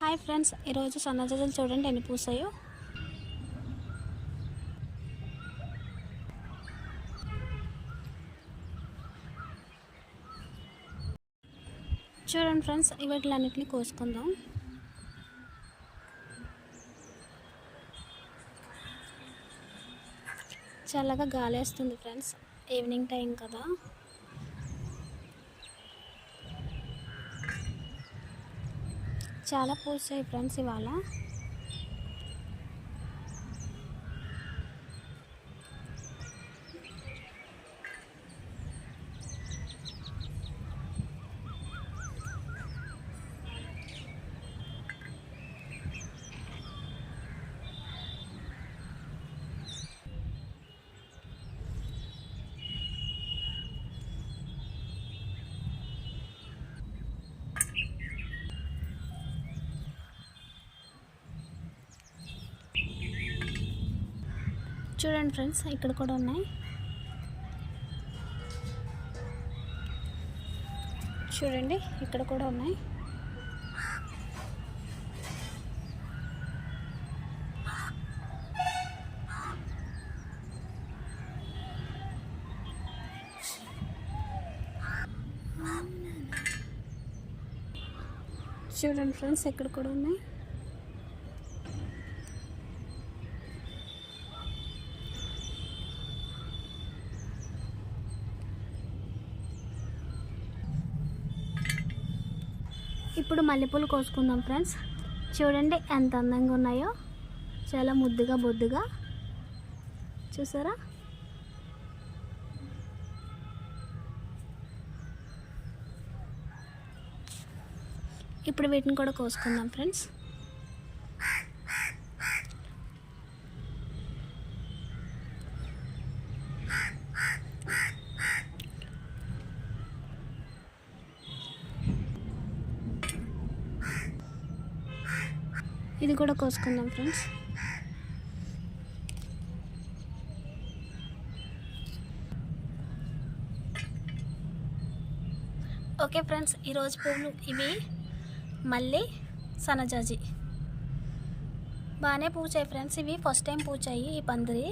Hi friends ఈరోజు సన్నజాజులు చూడండి ఎన్ని పూసాయో. చూడండి ఫ్రెండ్స్ వీటిలన్నిటిని కోసుకుందాం. చల్లగా గాలి వేస్తుంది ఫ్రెండ్స్ ఈవినింగ్ టైం కదా. చాలా పూసాయి ఫ్రెండ్స్ ఇవాళ. చూడండి ఫ్రెండ్స్ ఇక్కడ కూడా ఉన్నాయి. చూడండి ఇక్కడ కూడా ఉన్నాయి. చూడండి ఫ్రెండ్స్ ఇక్కడ కూడా ఉన్నాయి. ఇప్పుడు మల్లెపూలు కోసుకుందాం ఫ్రెండ్స్. చూడండి ఎంత అందంగా ఉన్నాయో. చాలా ముద్దుగా బొద్దుగా. చూసారా? ఇప్పుడు వీటిని కూడా కోసుకుందాం ఫ్రెండ్స్. ఇది కూడా కోసుకుందాం ఫ్రెండ్స్. Okay friends. ఈరోజు పువ్వులు ఇవి. మళ్ళీ సన్నజాజి బాగానే పూచాయి ఫ్రెండ్స్. ఇవి ఫస్ట్ టైం పూచాయి ఈ పందిరి.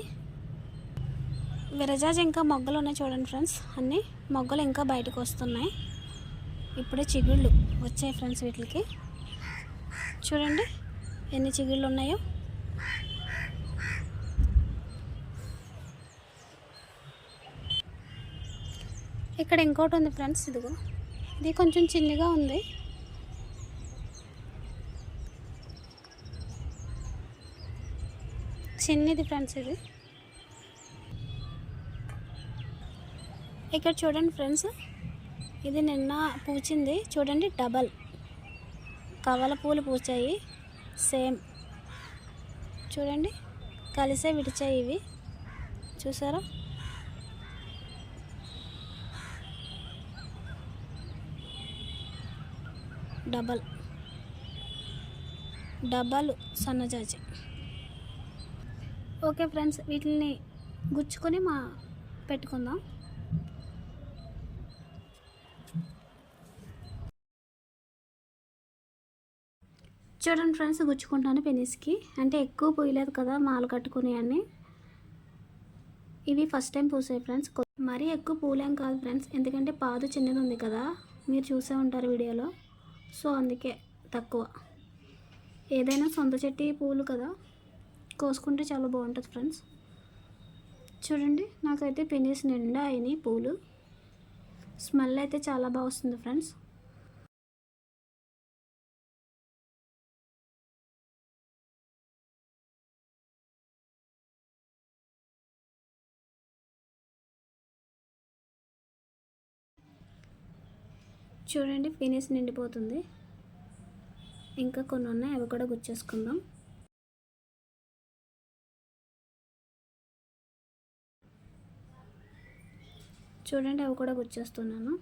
విరజాజి ఇంకా మొగ్గలు ఉన్నాయి చూడండి ఫ్రెండ్స్. అన్నీ మొగ్గలు ఇంకా బయటకు వస్తున్నాయి. ఇప్పుడే చిగుళ్ళు వచ్చాయి ఫ్రెండ్స్ వీటికి. చూడండి. ఎన్ని చిగుళ్ళు ఉన్నాయో? ఇక్కడ ఇంకోటి ఉంది ఫ్రెండ్స్ ఇదిగో. ఇది కొంచెం చిన్నగా ఉంది. చిన్నది ఫ్రెండ్స్ ఇది. ఇక్కడ చూడండి ఫ్రెండ్స్ ఇది నిన్న పూచింది. చూడండి డబల్. కవల పూలు పూచాయి. సేమ్. చూడండి కలిసే విడిచాయి ఇవి. చూసారా? డబల్. డబల్ సన్నజాజి. ఓకే ఫ్రెండ్స్ వీటిని గుచ్చుకొని మా పెట్టుకుందాం. చూడండి ఫ్రెండ్స్ గుచ్చుకుంటాను పెనిస్కి అంటే ఎక్కువ పోయలేదు కదా మాలు కట్టుకుని అన్ని. ఇవి ఫస్ట్ టైం పూసాయి ఫ్రెండ్స్. మరీ ఎక్కువ పూలేం కాదు ఫ్రెండ్స్. ఎందుకంటే పాదు చిన్నది ఉంది కదా మీరు చూసే ఉంటారు వీడియోలో. సో అందుకే తక్కువ. ఏదైనా సొంత చెట్టి పూలు కదా కోసుకుంటే చాలా బాగుంటుంది ఫ్రెండ్స్. చూడండి నాకైతే పెనీస్ నిండా అయినాయి పూలు. స్మెల్ అయితే చాలా బాగా వస్తుంది ఫ్రెండ్స్. చూడండి ఫినిష్ నిండిపోతుంది. ఇంకా కొన్ని ఉన్నాయి అవి కూడా గుచ్చేసుకుందాం. చూడండి అవి కూడా గుచ్చేస్తున్నాను.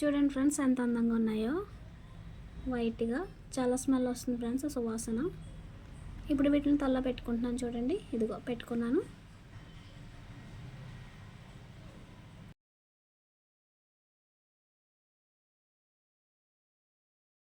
చూడండి ఫ్రెండ్స్ ఎంత అందంగా ఉన్నాయో. వైట్గా చాలా స్మెల్ వస్తుంది ఫ్రెండ్స్ సువాసన ఇప్పుడు వీటిని తల్ల పెట్టుకుంటున్నాను చూడండి. ఇదిగో పెట్టుకున్నాను.